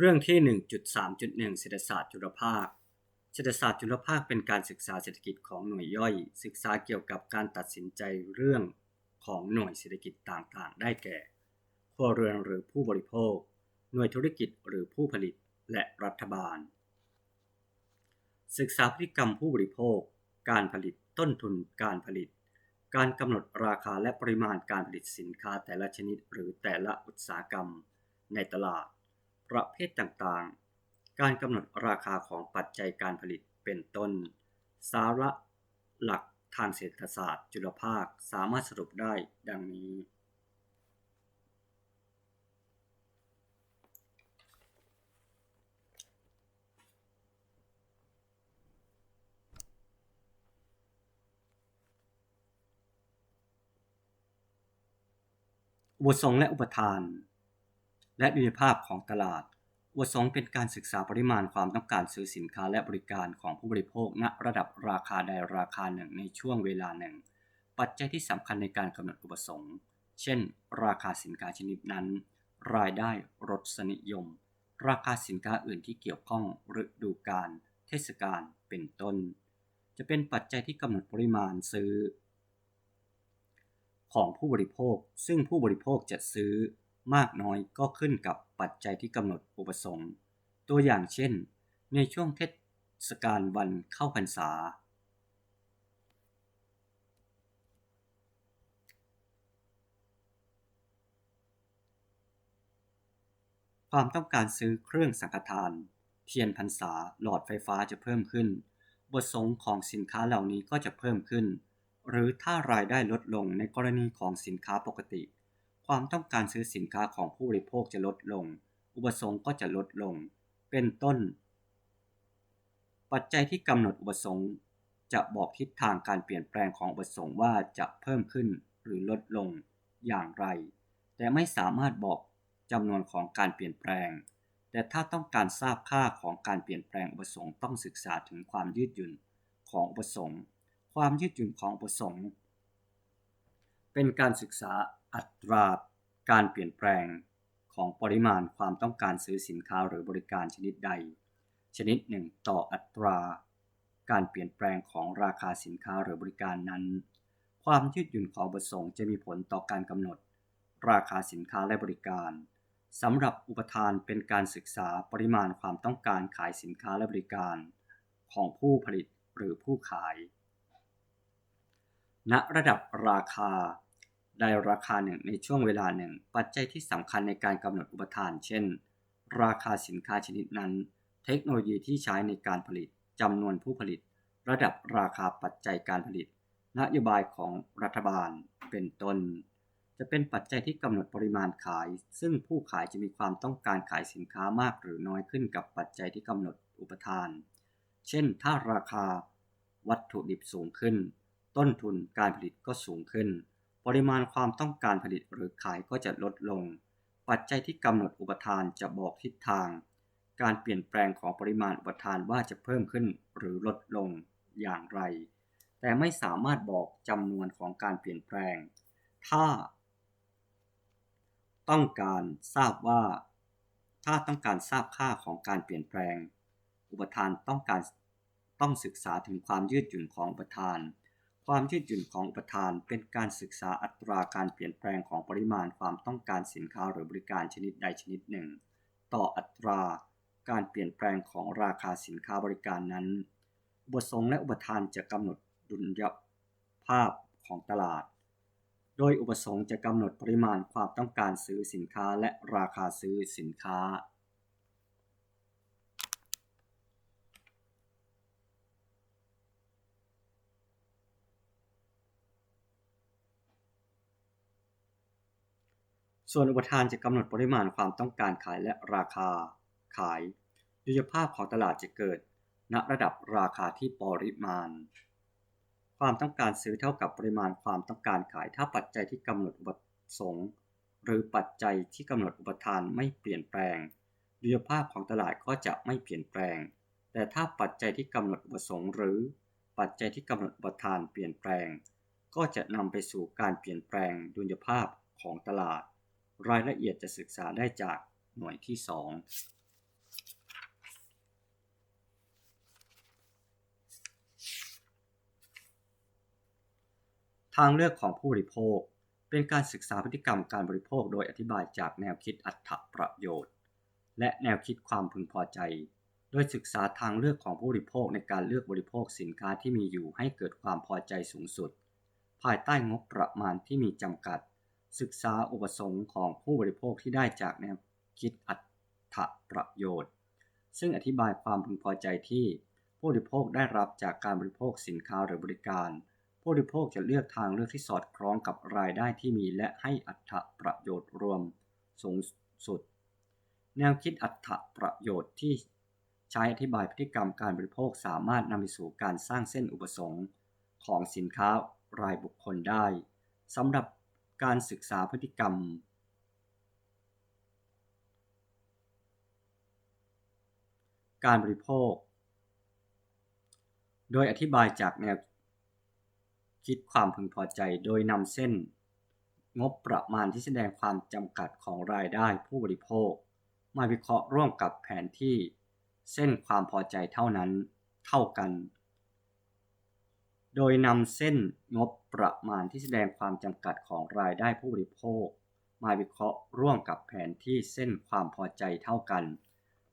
เรื่องที่ 1.3.1 เศรษฐศาสตร์จุลภาค เศรษฐศาสตร์จุลภาคเป็นการศึกษาเศรษฐกิจของหน่วยย่อย ศึกษาเกี่ยวกับการตัดสินใจเรื่องของหน่วยเศรษฐกิจต่างๆ ได้แก่ครัวเรือนหรือผู้บริโภค หน่วยธุรกิจหรือผู้ผลิตและรัฐบาล ศึกษาพฤติกรรมผู้บริโภค การผลิตต้นทุนการผลิต การกำหนดราคาและปริมาณการผลิตสินค้าแต่ละชนิดหรือแต่ละอุตสาหกรรม ในตลาด ประเภทต่างๆ การกำหนดราคาของปัจจัยการผลิตเป็นต้น สาระหลักทางเศรษฐศาสตร์ จุลภาคสามารถสรุปได้ดังนี้อุปสงและอุปทาน และดุลยภาพของตลาดอุปสงค์เป็นการศึกษาปริมาณความต้องการซื้อสินค้าและบริการของผู้บริโภค ณระดับราคาใดราคาหนึ่งในช่วงเวลาหนึ่ง ปัจจัยที่สำคัญในการกำหนดอุปสงค์ เช่น ราคาสินค้าชนิดนั้น รายได้รสนิยม ราคาสินค้าอื่นที่เกี่ยวข้องฤดูกาลเทศกาลเป็นต้น จะเป็นปัจจัยที่กำหนดปริมาณซื้อ ของผู้บริโภค ซึ่งผู้บริโภคจะซื้อ มากน้อยก็ขึ้นกับปัจจัยที่กำหนดอุปสงค์ตัวอย่างเช่น ในช่วงเทศกาลวันเข้าพรรษา ความต้องการซื้อเครื่องสังฆทาน เทียนพรรษาหลอดไฟฟ้าจะเพิ่มขึ้นอุปสงของสินค้าเหล่านี้ก็จะเพิ่มขึ้น หรือถ้ารายได้ลดลงในกรณีของสินค้าปกติ ความต้องการซื้อสินค้าของผู้บริโภคจะลดลง อุปสงค์ก็จะลดลง เป็นต้น ปัจจัยที่กำหนดอุปสงค์จะบอกทิศทางการเปลี่ยนแปลงของอุปสงค์ว่าจะเพิ่มขึ้นหรือลดลงอย่างไร แต่ไม่สามารถบอกจำนวนของการเปลี่ยนแปลง แต่ถ้าต้องการทราบค่าของการเปลี่ยนแปลงอุปสงค์ต้องศึกษาถึงความยืดหยุ่นของอุปสงค์ ความยืดหยุ่นของอุปสงค์ เป็นการศึกษา อัตราการเปลี่ยนแปลงของปริมาณความต้องการซื้อสินค้าหรือบริการชนิดใด ชนิดหนึ่งต่ออัตรา การเปลี่ยนแปลงของราคาสินค้าหรือบริการนั้น ความยืดหยุ่นของอุปสงค์จะมีผลต่อการกำหนด ราคาสินค้าและบริการสำหรับอุปทานเป็นการศึกษาปริมาณความต้องการขายสินค้าและบริการ ของผู้ผลิตหรือผู้ขาย ณระดับราคา ใดราคาหนึ่งในช่วงเวลาหนึ่ง ปัจจัยที่สำคัญในการกำหนดอุปทาน เช่น ราคาสินค้าชนิดนั้น เทคโนโลยีที่ใช้ในการผลิตจำนวนผู้ผลิต ระดับราคาปัจจัยการผลิต นโยบายของรัฐบาลเป็นต้น จะเป็นปัจจัยที่กำหนดปริมาณขาย ซึ่งผู้ขายจะมีความต้องการขายสินค้ามากหรือน้อยขึ้นกับปัจจัยที่กำหนดอุปทาน เช่น ถ้าราคาวัตถุดิบสูงขึ้น ต้นทุนการผลิตก็สูงขึ้น ปริมาณความต้องการผลิตหรือขายก็จะลดลง ปัจจัยที่กำหนดอุปทานจะบอกทิศทาง การเปลี่ยนแปลงของปริมาณอุปทานว่าจะเพิ่มขึ้นหรือลดลงอย่างไร แต่ไม่สามารถบอกจำนวนของการเปลี่ยนแปลง ถ้า ต้องการทราบว่า ถ้าต้องการทราบค่าของการเปลี่ยนแปลง อุปทานต้องการต้องศึกษาถึงความยืดหยุ่นของอุปทาน ความยืดหยุ่นของอุปทานเป็นการศึกษาอัตราการเปลี่ยนแปลงของปริมาณความต้องการสินค้าหรือบริการชนิดใดชนิดหนึ่ง ต่ออัตราการเปลี่ยนแปลงของราคาสินค้าบริการนั้นอุปสงและอุปทานจะกำหนดดุลยภาพของตลาด โดยอุปสงค์จะกำหนดปริมาณความต้องการซื้อสินค้าและราคาซื้อสินค้า ส่วนอุปทานจะกำหนดปริมาณความต้องการขายและราคาขาย ดุลยภาพของตลาดจะเกิด ณระดับราคาที่ปริมาณ ความต้องการซื้อเท่ากับปริมาณความต้องการขายถ้าปัจจัยที่กำหนดอุปสงค์หรือปัจจัยที่กำหนดอุปทานไม่เปลี่ยนแปลง ดุลยภาพของตลาดก็จะไม่เปลี่ยนแปลง แต่ถ้าปัจจัยที่กำหนดอุปสงค์หรือปัจจัยที่กำหนดอุปทานเปลี่ยนแปลง ก็จะนำไปสู่การเปลี่ยนแปลงดุลยภาพของตลาด รายละเอียดจะศึกษาได้จากหน่วยที่ 2ทางเลือกของผู้บริโภค เป็นการศึกษาพฤติกรรมการบริโภคโดยอธิบายจากแนวคิดอัตถประโยชน์ และแนวคิดความพึงพอใจ โดยศึกษาทางเลือกของผู้บริโภคในการเลือกบริโภคสินค้าที่มีอยู่ให้เกิดความพอใจสูงสุด ภายใต้งบประมาณที่มีจำกัด ศึกษาอุปสงค์ของผู้บริโภคที่ได้จากแนวคิดอัตถประโยชน์ ซึ่งอธิบายความพึงพอใจที่ผู้บริโภคได้รับจากการบริโภคสินค้าหรือบริการ ผู้บริโภคจะเลือกทางเลือกที่สอดคล้องกับรายได้ที่มี และให้อัตถประโยชน์รวมสูงสุด แนวคิดอัตถประโยชน์ที่ใช้อธิบายพฤติกรรมการบริโภคสามารถนำไปสู่การสร้างเส้นอุปสงค์ของสินค้ารายบุคคลได้สำหรับ การศึกษาพฤติกรรมการบริโภค โดยอธิบายจากแนวคิดความพึงพอใจ โดยนำเส้น งบประมาณที่แสดงความจำกัดของรายได้ผู้บริโภค มาวิเคราะห์ร่วมกับแผนที่ เส้นความพอใจเท่านั้น เท่ากัน โดยนำเส้นงบประมาณที่แสดงความจำกัดของรายได้ผู้บริโภค มาวิเคราะห์ร่วมกับแผนที่เส้นความพอใจเท่ากัน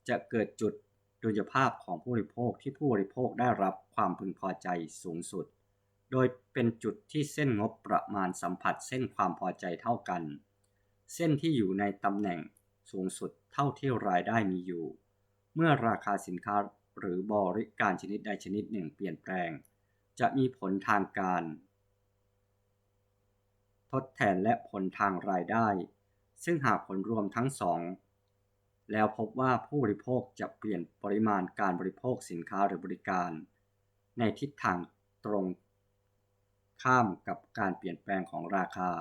จะเกิดจุดดุลยภาพของผู้บริโภคที่ผู้บริโภคได้รับความพึงพอใจสูงสุด โดยเป็นจุดที่เส้นงบประมาณสัมผัสเส้นความพอใจเท่ากัน เส้นที่อยู่ในตำแหน่งสูงสุดเท่าที่รายได้มีอยู่ เมื่อราคาสินค้าหรือบริการชนิดใดชนิดหนึ่งเปลี่ยนแปลง จะมีผลทางการ ทดแทนและผลทางรายได้ ซึ่งหากผลรวมทั้งสอง แล้วพบว่าผู้บริโภคจะเปลี่ยนปริมาณการบริโภคสินค้าหรือบริการ ในทิศทางตรงข้ามกับการเปลี่ยนแปลงของราคา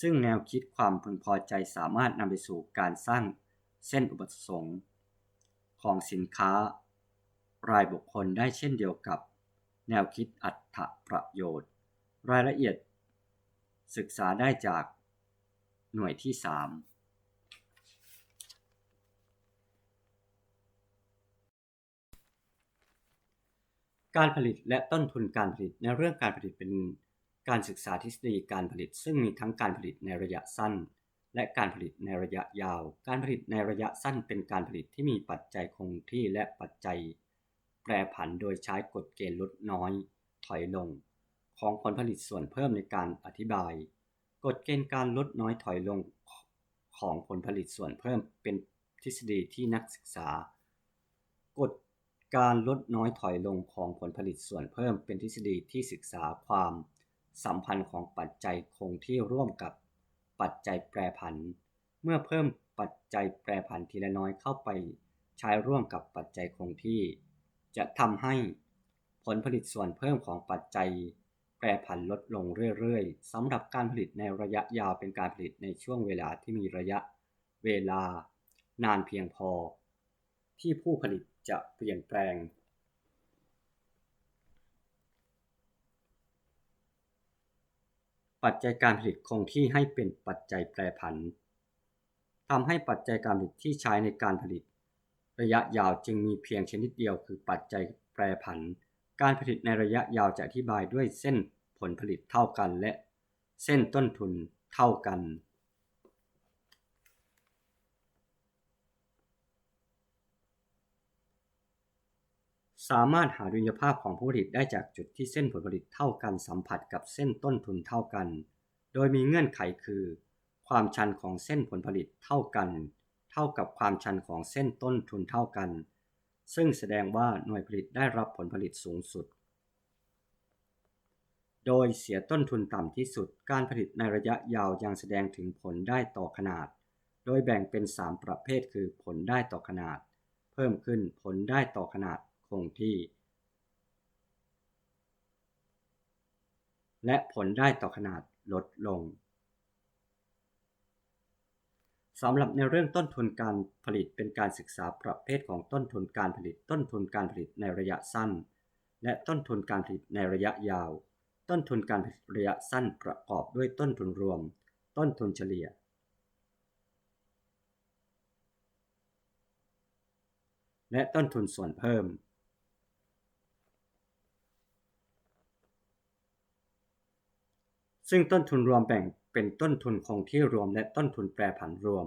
ซึ่งแนวคิดความพึงพอใจสามารถนำไปสู่การสร้างเส้นอุปสงค์ของสินค้ารายบุคคลได้เช่นเดียวกับ แนวคิดอัตถประโยชน์ รายละเอียด ศึกษาได้จากหน่วยที่ 3การผลิตและต้นทุนการผลิตในเรื่องการผลิตเป็นการศึกษาทฤษฎีการผลิต ซึ่งมีทั้งการผลิตในระยะสั้น และการผลิตในระยะยาว การผลิตในระยะสั้นเป็นการผลิตที่มีปัจจัยคงที่และปัจจัย ปรผันโดยใช้กฎเกณฑ์ลดน้อย ถอยลง ของผลผลิตส่วนเพิ่มในการอธิบาย กฎเกณฑ์การลดน้อยถอยลงของผลผลิตส่วนเพิ่มเป็นทฤษฎีที่นักศึกษา กฎการลดน้อยถอยลงของผลผลิตส่วนเพิ่มเป็นทฤษฎีที่ศึกษาความสัมพันธ์ของปัจจัยคงที่ร่วมกับปัจจัยแปรผัน เมื่อเพิ่มปัจจัยแปรผันทีละน้อยเข้าไป ใช้ร่วมกับปัจจัยคงที่ จะทำให้ผลผลิตส่วนเพิ่มของปัจจัย แปรผันลดลงเรื่อยๆสำหรับการผลิตในระยะยาวเป็นการผลิตในช่วงเวลาที่มีระยะเวลานานเพียงพอ ที่ผู้ผลิตจะเปลี่ยนแปลง ปัจจัยการผลิตคงที่ให้เป็นปัจจัยแปรผันทำให้ปัจจัยการผลิตที่ใช้ในการผลิต ระยะยาวจึงมีเพียงชนิดเดียวคือปัจจัยแปรผัน การผลิตในระยะยาวจะอธิบายด้วยเส้นผลผลิตเท่ากันและ เส้นต้นทุนเท่ากัน สามารถหาดุลยภาพของผู้ผลิตได้จากจุดที่เส้นผลผลิตเท่ากันสัมผัสกับเส้นต้นทุนเท่ากัน โดยมีเงื่อนไขคือ ความชันของเส้นผลผลิตเท่ากัน ท่ากับความชันของเส้นต้นทุนเท่ากัน ซึ่งแสดงว่าหน่วยผลิตได้รับผลผลิตสูงสุด โดยเสียต้นทุนต่ำที่สุด การผลิตในระยะยาวยังแสดงถึงผลได้ต่อขนาด โดยแบ่งเป็น 3 ประเภทคือผลได้ต่อขนาด เพิ่มขึ้นผลได้ต่อขนาดคงที่ และผลได้ต่อขนาดลดลง สำหรับในเรื่องต้นทุนการผลิตเป็นการศึกษาประเภทของต้นทุนการผลิต ต้นทุนการผลิตในระยะสั้น และต้นทุนการผลิตในระยะยาว ต้นทุนการผลิตระยะสั้นประกอบด้วยต้นทุนรวม ต้นทุนเฉลี่ย และต้นทุนส่วนเพิ่มซึ่งต้นทุนรวมแบ่ง เป็นต้นทุนคงที่รวมและต้นทุนแปรผันรวม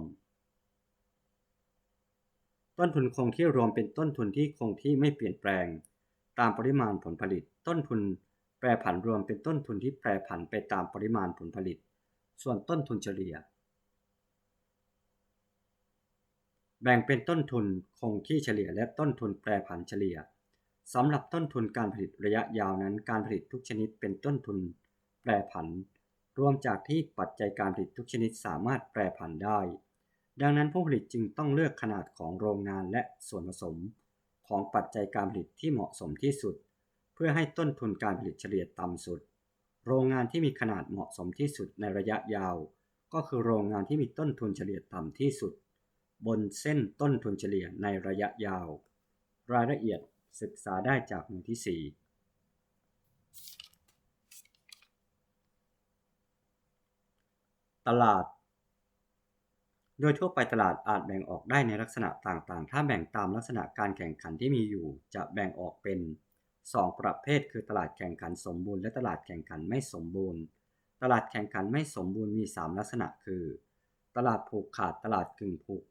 ต้นทุนคงที่รวมเป็นต้นทุนที่คงที่ไม่เปลี่ยนแปลง ตามปริมาณผลผลิต ต้นทุนแปรผันรวมเป็นต้นทุนที่แปรผันไปตามปริมาณผลผลิต ส่วนต้นทุนเฉลี่ย แบ่งเป็นต้นทุนคงที่เฉลี่ยและต้นทุนแปรผันเฉลี่ยสำหรับต้นทุนการผลิตระยะยาวนั้น การผลิตทุกชนิดเป็นต้นทุนแปรผัน รวมจากที่ปัจจัยการผลิตทุกชนิดสามารถแปรผันได้ ดังนั้นผู้ผลิตจึงต้องเลือกขนาดของโรงงานและส่วนผสม ของปัจจัยการผลิตที่เหมาะสมที่สุด เพื่อให้ต้นทุนการผลิตเฉลี่ยต่ำสุด โรงงานที่มีขนาดเหมาะสมที่สุดในระยะยาว ก็คือโรงงานที่มีต้นทุนเฉลี่ยต่ำที่สุด บนเส้นต้นทุนเฉลี่ยในระยะยาว รายละเอียดศึกษาได้จากหมวดที่ 4 ตลาด โดยทั่วไปตลาดอาจแบ่งออกได้ในลักษณะต่างๆ ถ้าแบ่งตามลักษณะการแข่งขันที่มีอยู่ จะแบ่งออกเป็น 2 ประเภท คือตลาดแข่งขันสมบูรณ์และตลาดแข่งขันไม่สมบูรณ์ ตลาดแข่งขันไม่สมบูรณ์มี 3 ลักษณะคือ ตลาดผูกขาด ตลาดกึ่งผูก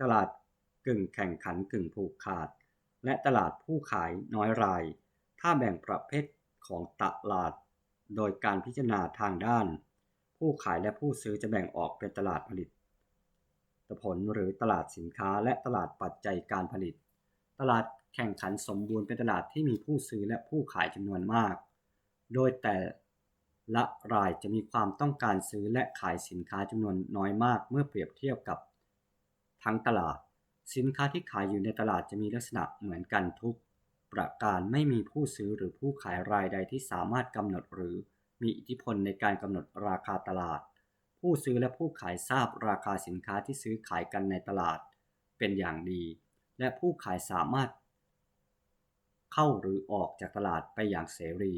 ตลาดกึ่งแข่งขันกึ่งผูกขาด และตลาดผู้ขายน้อยราย ถ้าแบ่งประเภทของตลาด โดยการพิจารณาทางด้าน ผู้ขายและผู้ซื้อจะแบ่งออกเป็นตลาดผลิตผลหรือตลาดสินค้าและตลาดปัจจัยการผลิต ตลาดแข่งขันสมบูรณ์เป็นตลาดที่มีผู้ซื้อและผู้ขายจำนวนมาก โดยแต่ละรายจะมีความต้องการซื้อและขายสินค้าจำนวนน้อยมากเมื่อเปรียบเทียบกับ ทั้งตลาด สินค้าที่ขายอยู่ในตลาดจะมีลักษณะเหมือนกันทุก ประการไม่มีผู้ซื้อหรือผู้ขายรายใดที่สามารถกำหนดหรือ มีอิทธิพลในการกำหนดราคาตลาด ผู้ซื้อและผู้ขายทราบราคาสินค้าที่ซื้อขายกันในตลาด เป็นอย่างดี และผู้ขายสามารถ เข้าหรือออกจากตลาดไปอย่างเสรี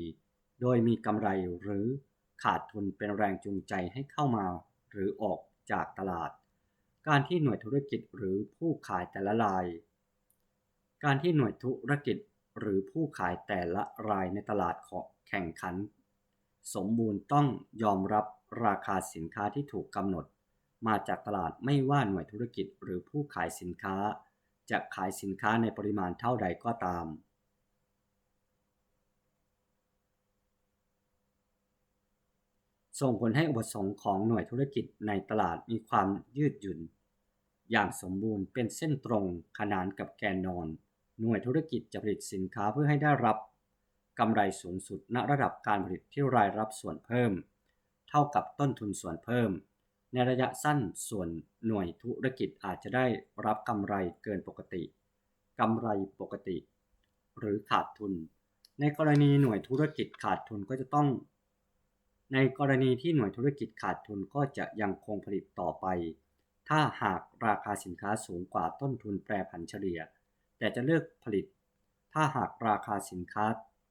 โดยมีกำไรหรือขาดทุนเป็นแรงจูงใจให้เข้ามา หรือออกจากตลาด การที่หน่วยธุรกิจหรือผู้ขายแต่ละราย การที่หน่วยธุรกิจหรือผู้ขายแต่ละรายในตลาดขอแข่งขัน สมบูรณ์ต้องยอมรับราคาสินค้าที่ถูกกำหนด มาจากตลาดไม่ว่าหน่วยธุรกิจหรือผู้ขายสินค้า จะขายสินค้าในปริมาณเท่าใดก็ตาม ส่งผลให้อุปสงค์ของหน่วยธุรกิจในตลาดมีความยืดหยุ่น อย่างสมบูรณ์เป็นเส้นตรงขนานกับแกนนอน หน่วยธุรกิจจะผลิตสินค้าเพื่อให้ได้รับ กำไรสูงสุดณระดับการผลิตที่รายรับส่วนเพิ่ม เท่ากับต้นทุนส่วนเพิ่ม ในระยะสั้นส่วนหน่วยธุรกิจอาจจะได้รับกำไรเกินปกติกำไรปกติ หรือขาดทุน ในกรณีหน่วยธุรกิจขาดทุนก็จะต้อง ในกรณีที่หน่วยธุรกิจขาดทุนก็จะยังคงผลิตต่อไป ถ้าหากราคาสินค้าสูงกว่าต้นทุนแปรผันเฉลี่ย แต่จะเลิกผลิต ถ้าหากราคาสินค้า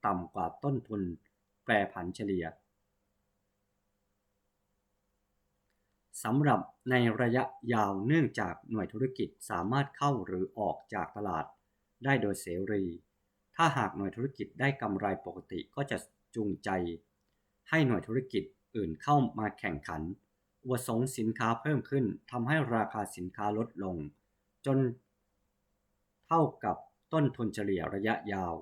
ต่ำกว่าต้นทุนแปรผันเฉลี่ยสำหรับในระยะยาวเนื่องจากหน่วยธุรกิจสามารถเข้าหรือออกจากตลาดได้โดยเสรี ถ้าหากหน่วยธุรกิจได้กำไรปกติก็จะจูงใจ ให้หน่วยธุรกิจอื่นเข้ามาแข่งขันอุปสงสินค้าเพิ่มขึ้นทำให้ราคาสินค้าลดลง จนเท่ากับต้นทุนเฉลี่ยระยะยาว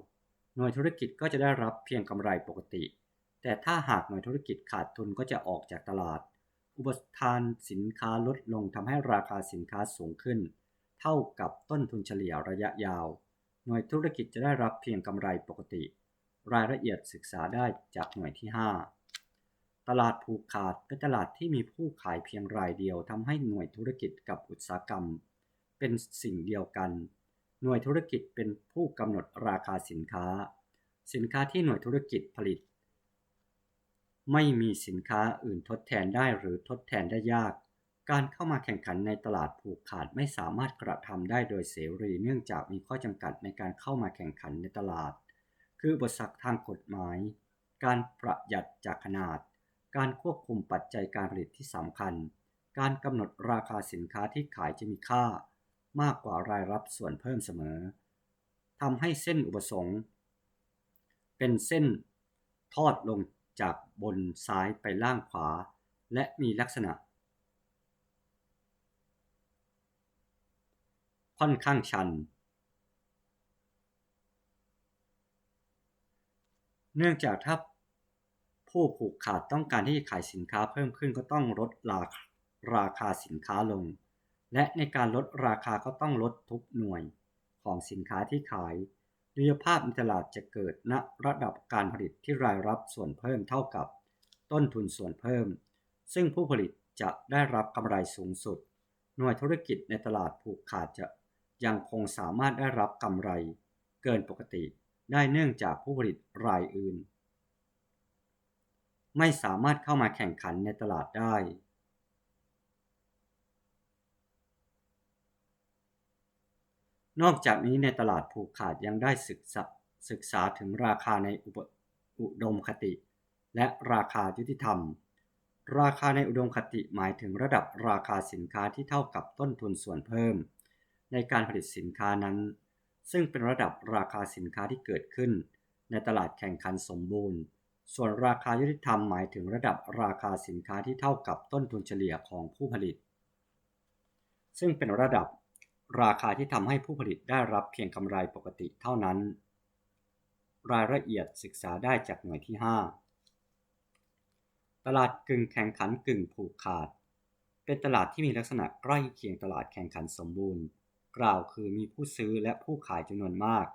หน่วยธุรกิจก็จะได้รับเพียงกำไรปกติ แต่ถ้าหากหน่วยธุรกิจขาดทุนก็จะออกจากตลาด อุปทานสินค้าลดลงทำให้ราคาสินค้าสูงขึ้น เท่ากับต้นทุนเฉลี่ยระยะยาว หน่วยธุรกิจจะได้รับเพียงกำไรปกติ รายละเอียดศึกษาได้จากหน่วยที่ 5 ตลาดผูกขาดเป็นตลาดที่มีผู้ขายเพียงรายเดียวทำให้หน่วยธุรกิจกับอุตสาหกรรม เป็นสิ่งเดียวกัน หน่วยธุรกิจเป็นผู้กำหนดราคาสินค้า สินค้าที่หน่วยธุรกิจผลิต ไม่มีสินค้าอื่นทดแทนได้หรือทดแทนได้ยาก การเข้ามาแข่งขันในตลาดผูกขาดไม่สามารถกระทำได้โดยเสรีเนื่องจากมีข้อจำกัดในการเข้ามาแข่งขันในตลาด คืออุปสรรคทางกฎหมาย การประหยัดจากขนาด การควบคุมปัจจัยการผลิตที่สำคัญ การกำหนดราคาสินค้าที่ขายจะมีค่า มากกว่ารายรับส่วนเพิ่มเสมอทำให้เส้นอุปสงค์ เป็นเส้นทอดลงจากบนซ้ายไปล่างขวา และมีลักษณะ ค่อนข้างชัน เนื่องจากถ้าผู้ผูกขาดต้องการที่จะขายสินค้าเพิ่มขึ้นก็ต้องลดราราคาสินค้าลง และในการลดราคาก็ต้องลดทุกหน่วยของสินค้าที่ขายดุลยภาพในตลาดจะเกิดณระดับการผลิตที่รายรับส่วนเพิ่มเท่ากับ ต้นทุนส่วนเพิ่ม ซึ่งผู้ผลิตจะได้รับกำไรสูงสุด หน่วยธุรกิจในตลาดผูกขาดจะยังคงสามารถได้รับกำไร เกินปกติได้เนื่องจากผู้ผลิตรายอื่น ไม่สามารถเข้ามาแข่งขันในตลาดได้ นอกจากนี้ในตลาดผูกขาดยังได้ศึกษาศึกษาถึงราคาในอุปอุดมคติ และราคายุติธรรม ราคาในอุดมคติหมายถึงระดับราคาสินค้าที่เท่ากับต้นทุนส่วนเพิ่ม ในการผลิตสินค้านั้น ซึ่งเป็นระดับราคาสินค้าที่เกิดขึ้น ในตลาดแข่งขันสมบูรณ์ ส่วนราคายุติธรรมหมายถึงระดับราคาสินค้าที่เท่ากับต้นทุนเฉลี่ยของผู้ผลิต ซึ่งเป็นระดับ ราคาที่ทำให้ผู้ผลิตได้รับเพียงกำไรปกติเท่านั้น รายละเอียดศึกษาได้จากหน่วยที่ 5 ตลาดกึ่งแข่งขันกึ่งผูกขาด เป็นตลาดที่มีลักษณะใกล้เคียงตลาดแข่งขันสมบูรณ์ กล่าวคือมีผู้ซื้อและผู้ขายจำนวนมาก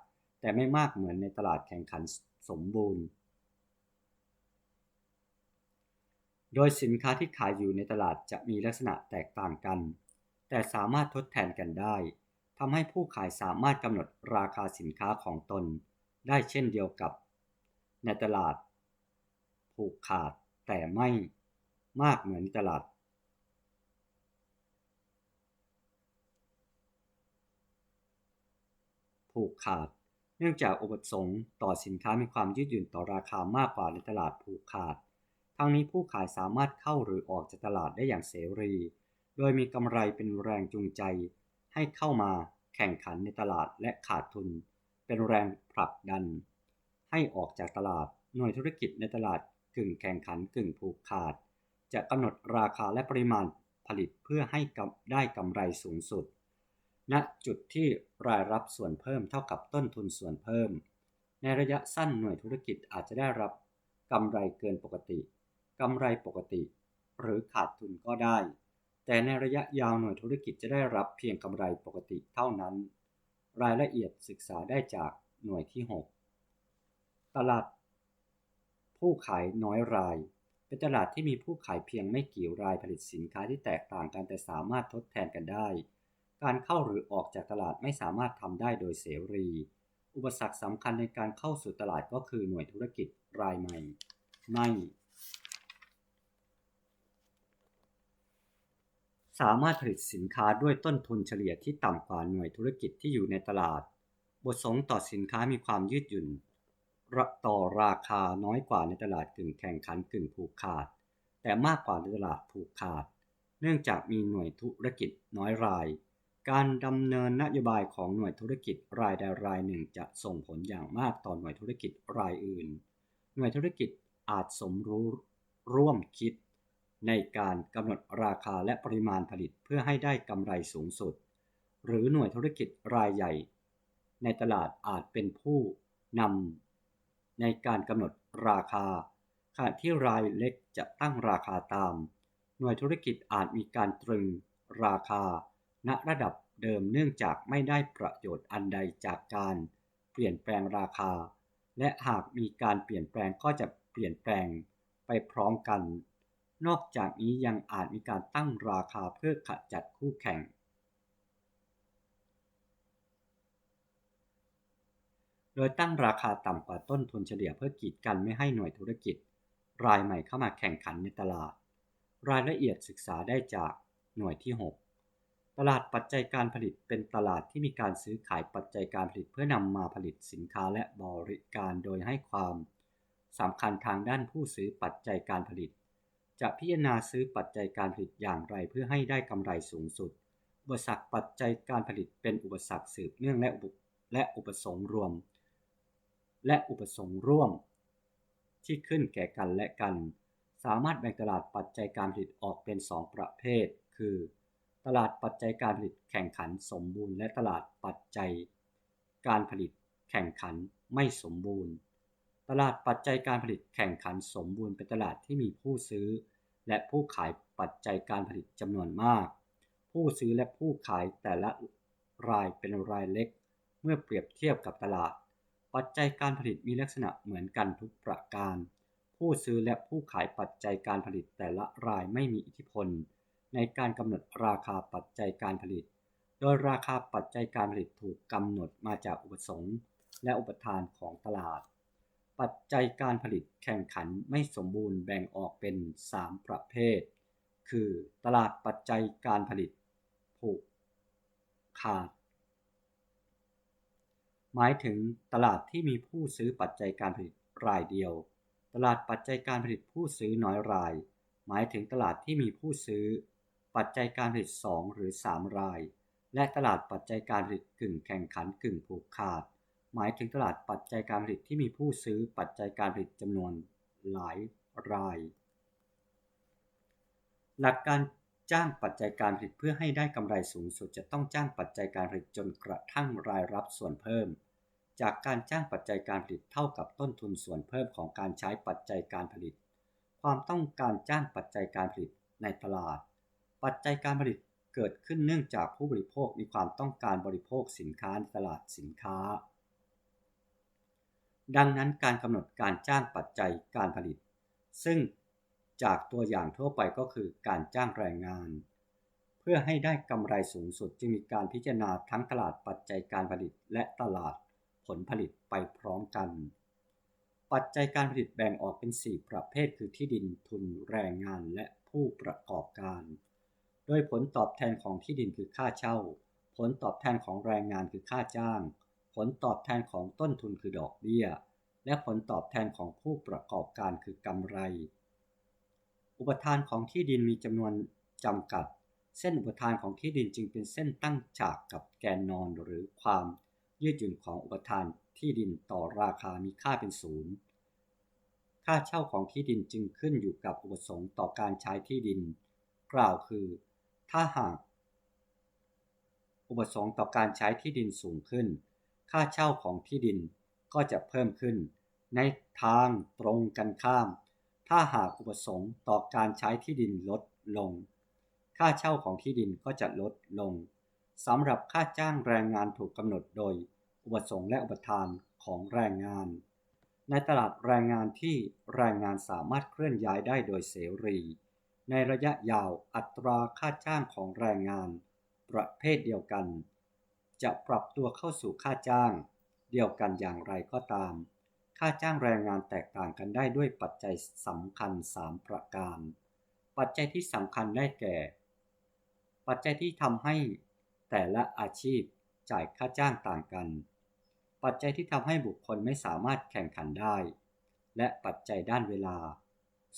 แต่ไม่มากเหมือนในตลาดแข่งขันสมบูรณ์ โดยสินค้าที่ขายอยู่ในตลาดจะมีลักษณะแตกต่างกัน แต่สามารถทดแทนกันได้ทำให้ผู้ขายสามารถกำหนดราคาสินค้าของตน ได้เช่นเดียวกับ ในตลาด ผูกขาดแต่ไม่มากเหมือนตลาด ผูกขาด เนื่องจากอุปสงค์ต่อสินค้ามีความยืดหยุ่นต่อราคามากกว่าในตลาดผูกขาด ทั้งนี้ผู้ขายสามารถเข้าหรือออกจากตลาดได้อย่างเสรี โดยมีกำไรเป็นแรงจูงใจ ให้เข้ามาแข่งขันในตลาดและขาดทุน เป็นแรงผลักดัน ให้ออกจากตลาดหน่วยธุรกิจในตลาดกึ่งแข่งขันกึ่งผูกขาด จะกำหนดราคาและปริมาณผลิตเพื่อให้ได้กำไรสูงสุดณจุดที่รายรับส่วนเพิ่มเท่ากับต้นทุนส่วนเพิ่ม ในระยะสั้นหน่วยธุรกิจอาจจะได้รับกำไรเกินปกติกำไรปกติ หรือขาดทุนก็ได้ แต่ในระยะยาวหน่วยธุรกิจจะได้รับเพียงกำไรปกติเท่านั้น รายละเอียดศึกษาได้จากหน่วยที่ 6 ตลาด ผู้ขายน้อยราย เป็นตลาดที่มีผู้ขายเพียงไม่กี่รายผลิตสินค้าที่แตกต่างกันแต่สามารถทดแทนกันได้ การเข้าหรือออกจากตลาดไม่สามารถทำได้โดยเสรี อุปสรรคสำคัญในการเข้าสู่ตลาดก็คือหน่วยธุรกิจรายใหม่ ไม่ สามารถผลิตสินค้าด้วยต้นทุนเฉลี่ยที่ต่ำกว่าหน่วยธุรกิจที่อยู่ในตลาด บทสงต่อสินค้ามีความยืดหยุ่นต่อราคาน้อยกว่าในตลาดกึ่งแข่งขันกึ่งผูกขาด แต่มากกว่าในตลาดผูกขาด เนื่องจากมีหน่วยธุรกิจน้อยราย การดำเนินนโยบายของหน่วยธุรกิจรายใดรายหนึ่งจะส่งผลอย่างมากต่อหน่วยธุรกิจรายอื่น หน่วยธุรกิจอาจสมรู้ร่วมคิด ในการกำหนดราคาและปริมาณผลิตเพื่อให้ได้กำไรสูงสุด หรือหน่วยธุรกิจรายใหญ่ ในตลาดอาจเป็นผู้นำในการกำหนดราคาขณะที่รายเล็กจะตั้งราคาตาม หน่วยธุรกิจอาจมีการตรึงราคา ณระดับเดิมเนื่องจากไม่ได้ประโยชน์อันใดจากการเปลี่ยนแปลงราคา และหากมีการเปลี่ยนแปลงก็จะเปลี่ยนแปลงไปพร้อมกัน นอกจากนี้ยังอาจมีการตั้งราคาเพื่อขจัดคู่แข่ง โดยตั้งราคาต่ำกว่าต้นทุนเฉลี่ยเพื่อกีดกันไม่ให้หน่วยธุรกิจ รายใหม่เข้ามาแข่งขันในตลาด รายละเอียดศึกษาได้จากหน่วยที่ 6 ตลาดปัจจัยการผลิตเป็นตลาดที่มีการซื้อขายปัจจัยการผลิตเพื่อนำมาผลิตสินค้าและบริการโดยให้ความสำคัญทางด้านผู้ซื้อปัจจัยการผลิต จะพิจารณาซื้อปัจจัยการผลิตอย่างไรเพื่อให้ได้กำไรสูงสุด อุปสรรคปัจจัยการผลิตเป็นอุปสรรคสืบเนื่องและอุปและอุปสงค์รวม และอุปสงค์ร่วม ที่ขึ้นแก่กันและกัน สามารถแบ่งตลาดปัจจัยการผลิตออกเป็น 2 ประเภท คือ ตลาดปัจจัยการผลิตแข่งขันสมบูรณ์ และตลาดปัจจัย การผลิตแข่งขันไม่สมบูรณ์ ตลาดปัจจัยการผลิตแข่งขันสมบูรณ์เป็นตลาดที่มีผู้ซื้อ และผู้ขายปัจจัยการผลิตจำนวนมาก ผู้ซื้อและผู้ขายแต่ละรายเป็นรายเล็ก เมื่อเปรียบเทียบกับตลาด ปัจจัยการผลิตมีลักษณะเหมือนกันทุกประการ ผู้ซื้อและผู้ขายปัจจัยการผลิตแต่ละรายไม่มีอิทธิพล ในการกำหนดราคาปัจจัยการผลิต โดยราคาปัจจัยการผลิตถูกกำหนดมาจากอุปสงค์และอุปทานของตลาด ปัจจัยการผลิตแข่งขันไม่สมบูรณ์แบ่งออกเป็น 3 ประเภท คือตลาดปัจจัยการผลิตผูกขาด หมายถึงตลาดที่มีผู้ซื้อปัจจัยการผลิตรายเดียว ตลาดปัจจัยการผลิตผู้ซื้อน้อยราย หมายถึงตลาดที่มีผู้ซื้อ ปัจจัยการผลิต 2 หรือ 3 ราย และตลาดปัจจัยการผลิตกึ่งแข่งขันกึ่งผูกขาด หมายถึงตลาดปัจจัยการผลิตที่มีผู้ซื้อปัจจัยการผลิตจำนวนหลายราย หลักการจ้างปัจจัยการผลิตเพื่อให้ได้กำไรสูงสุดจะต้องจ้างปัจจัยการผลิตจนกระทั่งรายรับส่วนเพิ่ม จากการจ้างปัจจัยการผลิตเท่ากับต้นทุนส่วนเพิ่มของการใช้ปัจจัยการผลิต ความต้องการจ้างปัจจัยการผลิตในตลาด ปัจจัยการผลิตเกิดขึ้นเนื่องจากผู้บริโภคมีความต้องการบริโภคสินค้าในตลาดสินค้า ดังนั้นการกำหนดการจ้างปัจจัยการผลิต ซึ่งจากตัวอย่างทั่วไปก็คือการจ้างแรงงาน เพื่อให้ได้กำไรสูงสุดจึงมีการพิจารณาทั้งตลาดปัจจัยการผลิตและตลาดผลผลิตไปพร้อมกัน ปัจจัยการผลิตแบ่งออกเป็น 4 ประเภทคือที่ดินทุนแรงงานและผู้ประกอบการ โดยผลตอบแทนของที่ดินคือค่าเช่า ผลตอบแทนของแรงงานคือค่าจ้าง ผลตอบแทนของต้นทุนคือดอกเบี้ย และผลตอบแทนของผู้ประกอบการคือกำไร อุปทานของที่ดินมีจำนวนจำกัด เส้นอุปทานของที่ดินจึงเป็นเส้นตั้งฉากกับแกนนอนหรือความยืดหยุ่นของอุปทานที่ดินต่อราคามีค่าเป็นศูนย์ค่าเช่าของที่ดินจึงขึ้นอยู่กับอุปสงค์ต่อการใช้ที่ดิน กล่าวคือ ถ้าหาก อุปสงค์ต่อการใช้ที่ดินสูงขึ้น ค่าเช่าของที่ดินก็จะเพิ่มขึ้น ในทางตรงกันข้าม ถ้าหากอุปสงค์ต่อการใช้ที่ดินลดลง ค่าเช่าของที่ดินก็จะลดลงสำหรับค่าจ้างแรงงานถูกกำหนดโดย อุปสงค์และอุปทานของแรงงาน ในตลาดแรงงานที่แรงงานสามารถเคลื่อนย้ายได้โดยเสรี ในระยะยาวอัตราค่าจ้างของแรงงาน ประเภทเดียวกัน จะปรับตัวเข้าสู่ค่าจ้าง เดียวกันอย่างไรก็ตาม ค่าจ้างแรงงานแตกต่างกันได้ด้วยปัจจัยสำคัญ 3 ประการ ปัจจัยที่สำคัญได้แก่ ปัจจัยที่ทำให้แต่ละอาชีพจ่ายค่าจ้างต่างกัน ปัจจัยที่ทำให้บุคคลไม่สามารถแข่งขันได้ และปัจจัยด้านเวลา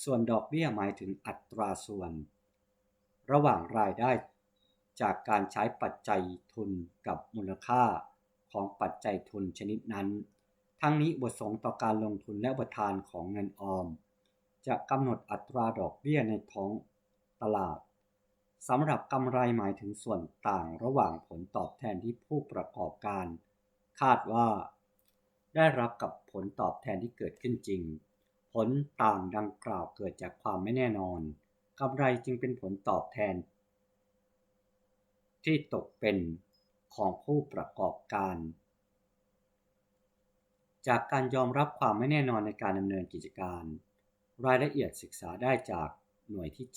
ส่วนดอกเบี้ยหมายถึงอัตราส่วน ระหว่างรายได้ จากการใช้ปัจจัยทุนกับมูลค่าของปัจจัยทุนชนิดนั้น ทั้งนี้บทสงต่อการลงทุนและประทานของเงินออม จะกำหนดอัตราดอกเบี้ยในท้องตลาดสำหรับกำไรหมายถึงส่วนต่างระหว่างผลตอบแทนที่ผู้ประกอบการ คาดว่า ได้รับกับผลตอบแทนที่เกิดขึ้นจริง ผลต่างดังกล่าวเกิดจากความไม่แน่นอนกำไรจึงเป็นผลตอบแทน ที่ตกเป็นของผู้ประกอบการ จากการยอมรับความไม่แน่นอนในการดำเนินกิจการ รายละเอียดศึกษาได้จากหน่วยที่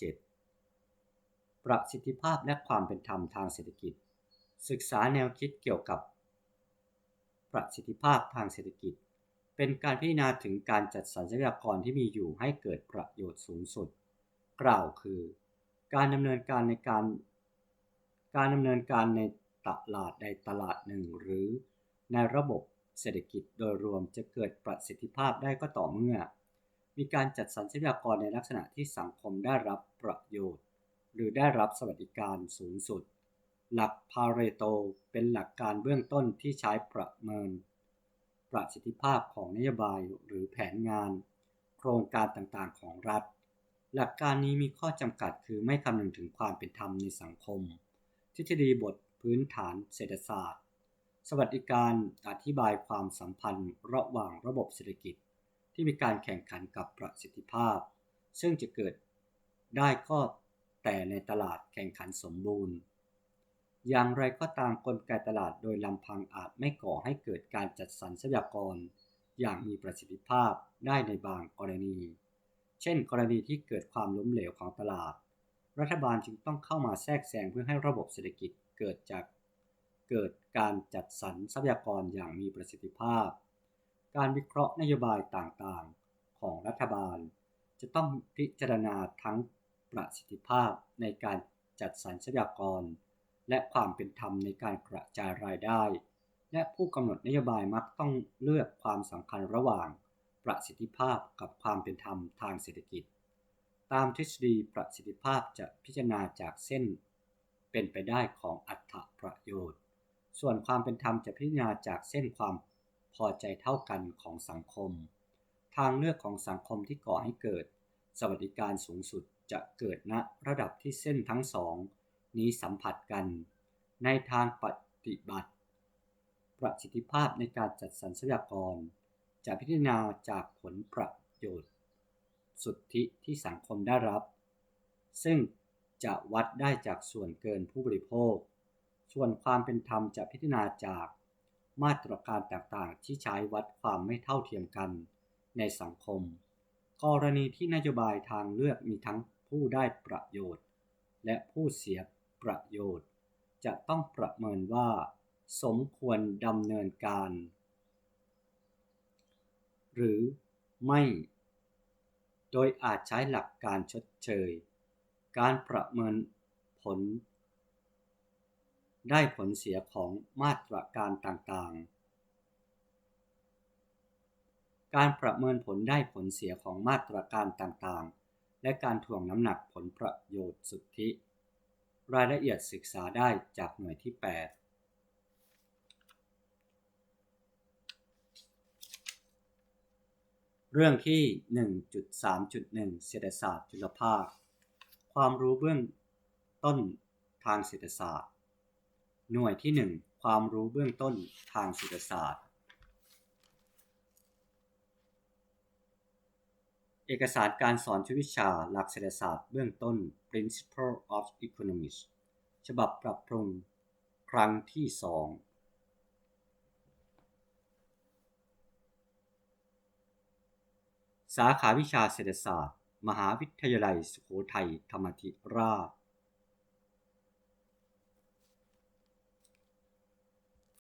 7 ประสิทธิภาพและความเป็นธรรมทางเศรษฐกิจ ศึกษาแนวคิดเกี่ยวกับ ประสิทธิภาพทางเศรษฐกิจ เป็นการพิจารณาถึงการจัดสรรทรัพยากรที่มีอยู่ให้เกิดประโยชน์สูงสุด กล่าวคือ การดำเนินการในการ การดำเนินการในตลาดใดตลาดหนึ่ง หรือในระบบเศรษฐกิจโดยรวมจะเกิดประสิทธิภาพได้ก็ต่อเมื่อ มีการจัดสรรทรัพยากรในลักษณะที่สังคมได้รับประโยชน์ หรือได้รับสวัสดิการสูงสุด หลักพาเรโตเป็นหลักการเบื้องต้นที่ใช้ประเมิน ประสิทธิภาพของนโยบายหรือแผนงาน โครงการต่างๆของรัฐ หลักการนี้มีข้อจำกัดคือไม่คำนึงถึงความเป็นธรรมในสังคม ทฤษฎีบทพื้นฐานเศรษฐศาสตร์ สวัสดิการอธิบายความสัมพันธ์ระหว่างระบบเศรษฐกิจ ที่มีการแข่งขันกับประสิทธิภาพ ซึ่งจะเกิดได้ก็แต่ในตลาดแข่งขันสมบูรณ์ อย่างไรก็ตามกลไกตลาดโดยลำพังอาจไม่ก่อให้เกิดการจัดสรรทรัพยากร อย่างมีประสิทธิภาพได้ในบางกรณี เช่น กรณีที่เกิดความล้มเหลวของตลาด รัฐบาลจึงต้องเข้ามาแทรกแซงเพื่อให้ระบบเศรษฐกิจเกิดจากเกิดการจัดสรรทรัพยากรอย่างมีประสิทธิภาพ การวิเคราะห์นโยบายต่างๆ ของรัฐบาล จะต้องพิจารณาทั้งประสิทธิภาพในการจัดสรรทรัพยากร และความเป็นธรรมในการกระจายรายได้ และผู้กำหนดนโยบายมักต้องเลือกความสำคัญระหว่างประสิทธิภาพกับความเป็นธรรมทางเศรษฐกิจ ตามทฤษฎีประสิทธิภาพจะพิจารณาจากเส้น เป็นไปได้ของอัตประโยชน์ ส่วนความเป็นธรรมจะพิจารณาจากเส้นความพอใจเท่ากันของสังคม ทางเลือกของสังคมที่ก่อให้เกิด สวัสดิการสูงสุดจะเกิดณระดับที่เส้นทั้งสอง นี้สัมผัสกัน ในทางปฏิบัติ ประสิทธิภาพในการจัดสรรทรัพยากร จะพิจารณาจากผลประโยชน์ สุทธิที่สังคมได้รับ ซึ่งจะวัดได้จากส่วนเกินผู้บริโภค ส่วนความเป็นธรรมจะพิจารณาจากมาตรการต่างๆ ที่ใช้วัดความไม่เท่าเทียมกันในสังคม กรณีที่นโยบายทางเลือกมีทั้งผู้ได้ประโยชน์ และผู้เสียประโยชน์ จะต้องประเมินว่า สมควรดำเนินการ หรือไม่ โดยอาจใช้หลักการชดเชย การประเมินผล ได้ผลเสียของมาตรการต่างๆ การประเมินผลได้ผลเสียของมาตรการต่างๆ และการถ่วงน้ำหนักผลประโยชน์สุทธิ รายละเอียดศึกษาได้จากหน่วยที่ 8 เรื่องที่ 1.3.1 เศรษฐศาสตร์จุลภาค ความรู้เบื้องต้นทางเศรษฐศาสตร์ หน่วยที่ 1 ความรู้เบื้องต้นทางเศรษฐศาสตร์ เอกสารการสอนชุดวิชาหลักเศรษฐศาสตร์เบื้องต้น Principle of Economics ฉบับปรับปรุง ครั้งที่ 2 สาขาวิชาเศรษฐศาสตร์ มหาวิทยาลัยสุโขทัยธรรมธิราช